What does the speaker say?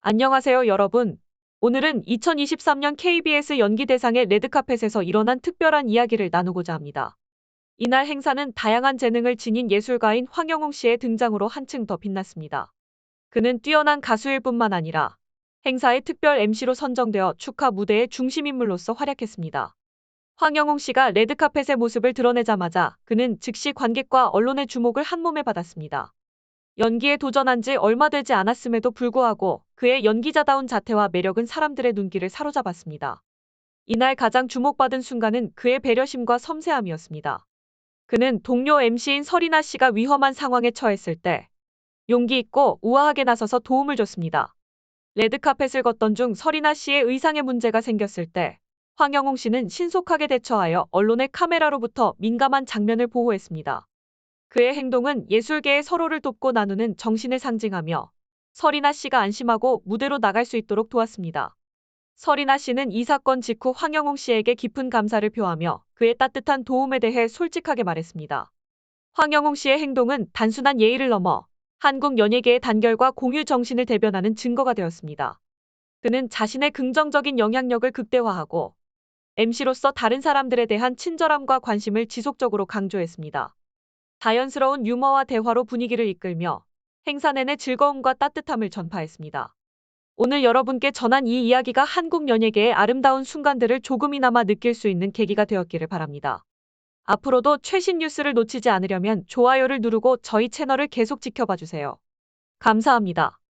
안녕하세요, 여러분. 오늘은 2023년 KBS 연기대상의 레드카펫에서 일어난 특별한 이야기를 나누고자 합니다. 이날 행사는 다양한 재능을 지닌 예술가인 황영웅 씨의 등장으로 한층 더 빛났습니다. 그는 뛰어난 가수일 뿐만 아니라 행사의 특별 MC로 선정되어 축하 무대의 중심인물로서 활약했습니다. 황영웅 씨가 레드카펫의 모습을 드러내자마자 그는 즉시 관객과 언론의 주목을 한몸에 받았습니다. 연기에 도전한 지 얼마 되지 않았음에도 불구하고 그의 연기자다운 자태와 매력은 사람들의 눈길을 사로잡았습니다. 이날 가장 주목받은 순간은 그의 배려심과 섬세함이었습니다. 그는 동료 MC인 설이나 씨가 위험한 상황에 처했을 때 용기 있고 우아하게 나서서 도움을 줬습니다. 레드카펫을 걷던 중 설이나 씨의 의상에 문제가 생겼을 때 황영웅 씨는 신속하게 대처하여 언론의 카메라로부터 민감한 장면을 보호했습니다. 그의 행동은 예술계의 서로를 돕고 나누는 정신을 상징하며 설이나 씨가 안심하고 무대로 나갈 수 있도록 도왔습니다. 설이나 씨는 이 사건 직후 황영웅 씨에게 깊은 감사를 표하며 그의 따뜻한 도움에 대해 솔직하게 말했습니다. 황영웅 씨의 행동은 단순한 예의를 넘어 한국 연예계의 단결과 공유 정신을 대변하는 증거가 되었습니다. 그는 자신의 긍정적인 영향력을 극대화하고 MC로서 다른 사람들에 대한 친절함과 관심을 지속적으로 강조했습니다. 자연스러운 유머와 대화로 분위기를 이끌며 행사 내내 즐거움과 따뜻함을 전파했습니다. 오늘 여러분께 전한 이 이야기가 한국 연예계의 아름다운 순간들을 조금이나마 느낄 수 있는 계기가 되었기를 바랍니다. 앞으로도 최신 뉴스를 놓치지 않으려면 좋아요를 누르고 저희 채널을 계속 지켜봐 주세요. 감사합니다.